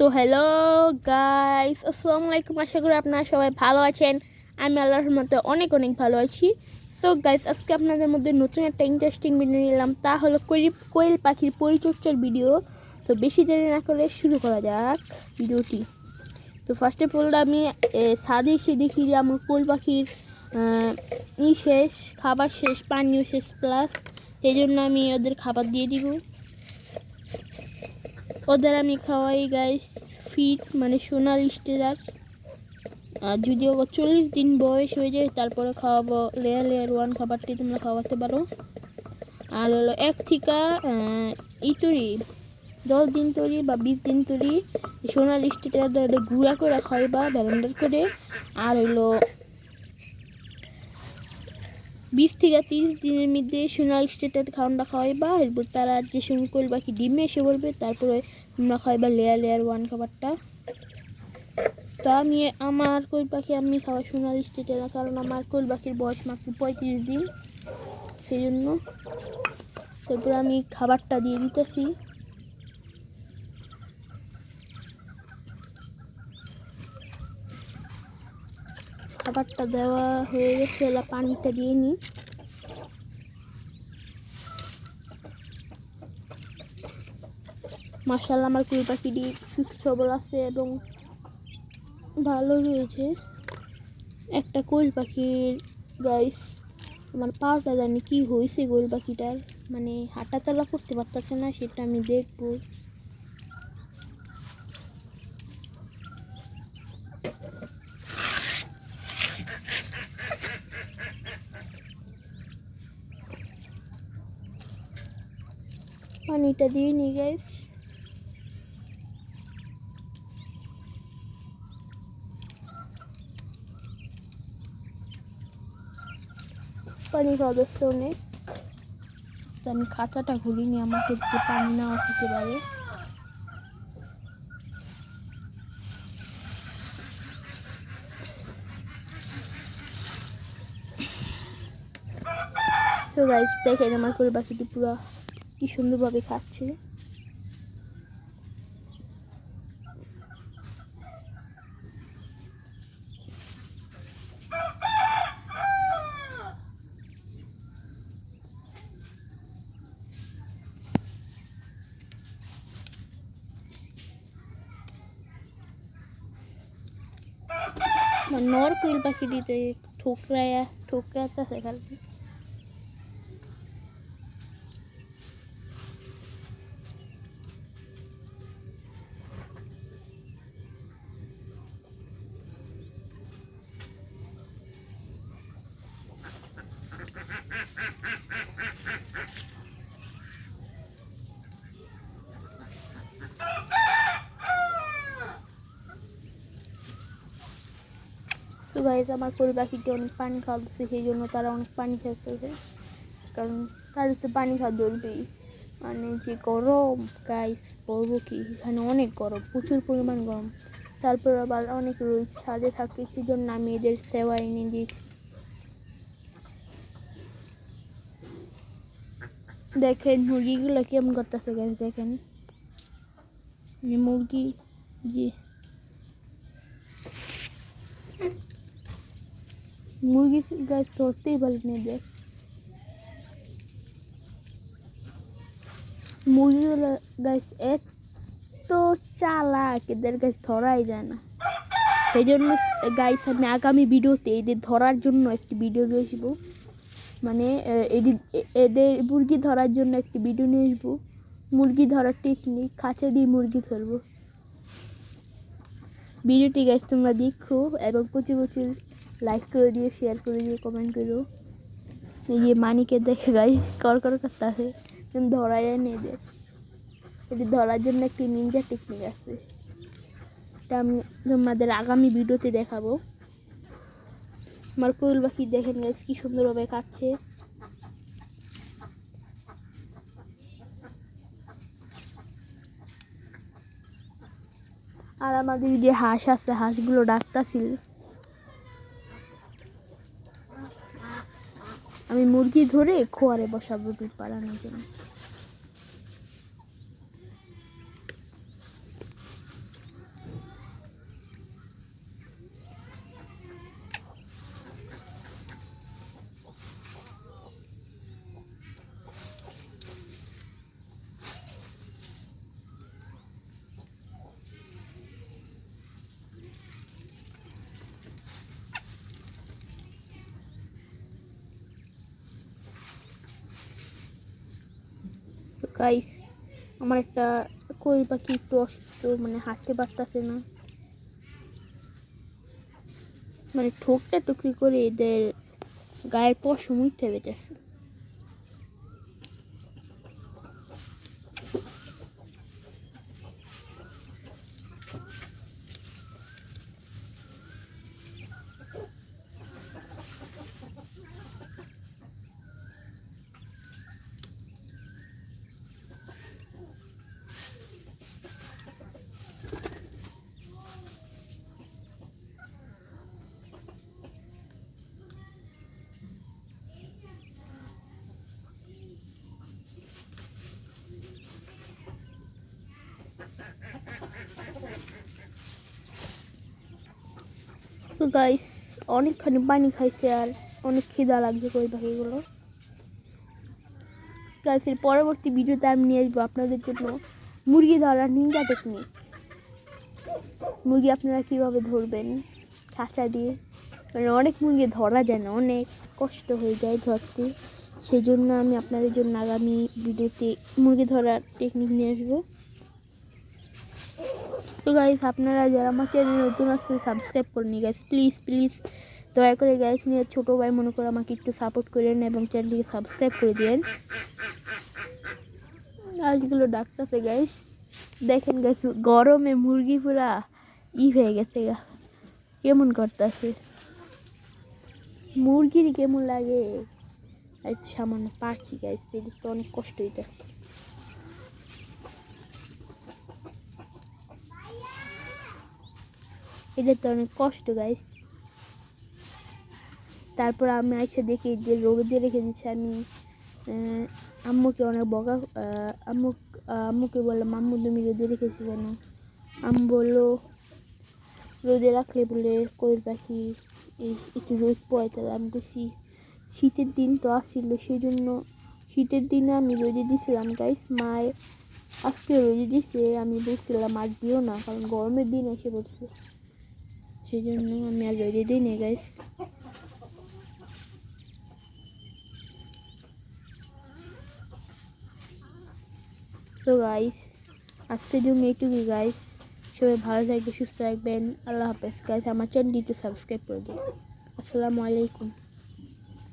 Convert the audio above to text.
So hello guys আসসালামু আলাইকুম আশা করি আপনারা সবাই ভালো আছেন। আমি আল্লাহর মতো অনেক অনেক ভালো আছি। সো গাইস আজকে আপনাদের মধ্যে নতুন একটা ইন্টারেস্টিং ভিডিও নিলাম তা হলো কোয়েল পাখির পরিচর্যার ভিডিও তো বেশি দেরি না করে শুরু করা যাক ভিডিওটি তো ফার্স্ট অফ অল আমি ছাদে এসে দেখি যে আমার কোয়েল পাখির ই শেষ, খাবার শেষ, পানীয় শেষ প্লাস সেই জন্য আমি ওদের খাবার দিয়ে দিব। ওদের আমি খাওয়াই গাইস ফিট মানে সোনার স্টেজার আর যদি চল্লিশ দিন বয়স হয়ে যায়, তারপরে খাওয়াবো লেয়ার লেয়ার ওয়ান খাবারটি তোমরা খাওয়াতে পারো। আর হলো এক থিকা ইতুরি দশ দিন তৈরি বা বিশ দিন তৈরি সোনার স্টেটার গুঁড়া করে খাওয়াই বা ব্যালেন্ডার করে। আর হলো বিশ থেকে তিরিশ দিনের মধ্যে সোনাল স্টেটের খাওয়ানটা খাওয়াইবা এরপর তারা যে সময় কোল বাকি ডিমে এসে বলবে, তারপরে তোমরা খাওয়াইবা লেয়ার লেয়ার ওয়ান খাবারটা। তো আমি, আমার কোল পাখি আমি খাওয়া সোনাল স্টেটে না কারণ আমার কোল পাখির বয়স মাত্র পঁয়ত্রিশ দিন। সেই জন্য তারপর আমি খাবারটা দিয়ে দিতেছি। খাবারটা দেওয়া হয়ে গেছে, এলা পানিটা দিয়ে নিই। মার্শাল আমার কুড়ি পাখিটি সুস্থ সবল আছে এবং ভালো রয়েছে। একটা কোল পাখির গাইস আমার পাওয়াটা জানি কি হয়েছে গোল পাখিটার। মানে হাঁটা চলা করতে পারতেছে না, সেটা আমি দেখব। পানিটা দিয়ে নি গাইস পানি সদস্য অনেক। আমি খাঁচাটা ঘুরিনি আমাকে পানি না খেতে পারে। তো গাইস দেখেন আমার করে পাখিটি পুরো কি সুন্দরভাবে খাচ্ছে। নর কুইল পাখিটিতে ঠোকরায়া ঠোকরাতেছে খালি তো গাইজ আমার পাখিটি অনেক পানি খাওয়াচ্ছে, সেই জন্য তারা অনেক পানি খাচ্ছে কারণ তাদের তো পানি খাওয়া জরুরি। মানে যে গরম গাইস বলব কি, এখানে অনেক গরম, প্রচুর পরিমাণ গরম। তারপর আবার অনেক রোজ ছাদে থাকে সেই জন্য আমি এদের সেবা এনে দিয়েছি। দেখেন, মুরগিগুলো কেমন করতেছে গাছ দেখেন। মুরগি, জি। মুরগি গাছ ধরতেই পারি না দেখ মুরগিগুলো গাছ এত চালাক এদের গাছ ধরাই যায় না। সেই জন্য গাইস আমি আগামী ভিডিওতে এদের ধরার জন্য একটি ভিডিও নিয়ে আসব। মানে আহ, এদি- এ- এদের মুরগি ধরার জন্য একটি ভিডিও নিয়ে আসব। মুরগি ধরার টেকনিক খাঁচা দিয়ে মুরগি ধরবো। ভিডিওটি গাইস তোমরা দেখো এবং প্রচুর প্রচুর লাইক করে দিও শেয়ার করে দিও কমেন্ট করো এই যে মানিকে দেখে গাইস কর কর করতে আছে ধরা যায় না এদের এদের ধরার জন্য একটি নিনজা টেকনিক আছে। তা আমি তোমাদের আগামী ভিডিওতে দেখাবো। আমার কোয়েল পাখি দেখেন গাইস কি সুন্দরভাবে খাচ্ছে আর আমাদের যে হাঁস আছে, হাঁসগুলো ডাকতাছিল। আমি মুরগি ধরে খোয়ারে বসাবো দুধ পাড়ানোর জন্য। গাইস আমার একটা কই পাখি একটু অসুস্থ মানে হাঁটতে পারতেছে না। মানে ঠোকটা টুকরি করে এদের গায়ের পশম উঠে বেঁচেছে গাইস অনেকখানি পানি খাইছে আর অনেক খিদা লাগছে কই পাখিগুলো। গাইস এর পরবর্তী ভিডিওতে আমি নিয়ে আসব আপনাদের জন্য মুরগি ধরার নিন্দা টেকনিক মুরগি আপনারা কীভাবে ধরবেন? খাঁচা দিয়ে। মানে অনেক মুরগি ধরা যায় না, অনেক কষ্ট হয়ে যায় ধরতে। সেই জন্য আমি আপনাদের জন্য আগামী ভিডিওতে মুরগি ধরার টেকনিক নিয়ে আসব। তো গাইস আপনারা যারা আমার চ্যানেল নতুন আসছে সাবস্ক্রাইব করে নিই গাইস প্লিজ প্লিজ দয়া করে গাইস নিয়ে ছোটো ভাই মনে করে আমাকে একটু সাপোর্ট করেন এবং চ্যানেলটিকে সাবস্ক্রাইব করে দিন আজগুলো ডাকতেছে গাইস দেখেন গাইস গরমে মুরগি পুরা ই হয়ে গেছে গা। কেমন করতেছে? মুরগির কেমন লাগে? এই সামান্য পাখি গাইস তো অনেক কষ্ট হইতেছে। এটা তো অনেক কষ্ট গাইস তারপর আমি এসে দেখি যে রোদে রেখে দিচ্ছে আমি আম্মুকে অনেক বকা আম্মু আম্মুকে বললাম আম্মু তুমি রোদে রেখেছি কেন? আম্মু বলল, রোদে রাখলে বলে কোয়েল পাখি একটু রোদ পড়ে তাহলে আমি বলছি শীতের দিন তো আসছিল সেই জন্য শীতের দিনে আমি রোদে দিয়েছিলাম গাইস মায়ের আজকে রোদে দিছে, আমি বলছিলাম, আর দিও না, কারণ গরমের দিন এসে পড়ছে। সেই জন্য আমি আর বেরিয়ে দিই নি গাইস সো গাইস আজকের জন্য এইটুকুই গাইস সবাই ভালো থাকবে সুস্থ থাকবেন। আল্লাহ হাফেজ। গাইস আমার চ্যানেলটি একটু সাবস্ক্রাইব করে দিন। আসসালামু আলাইকুম।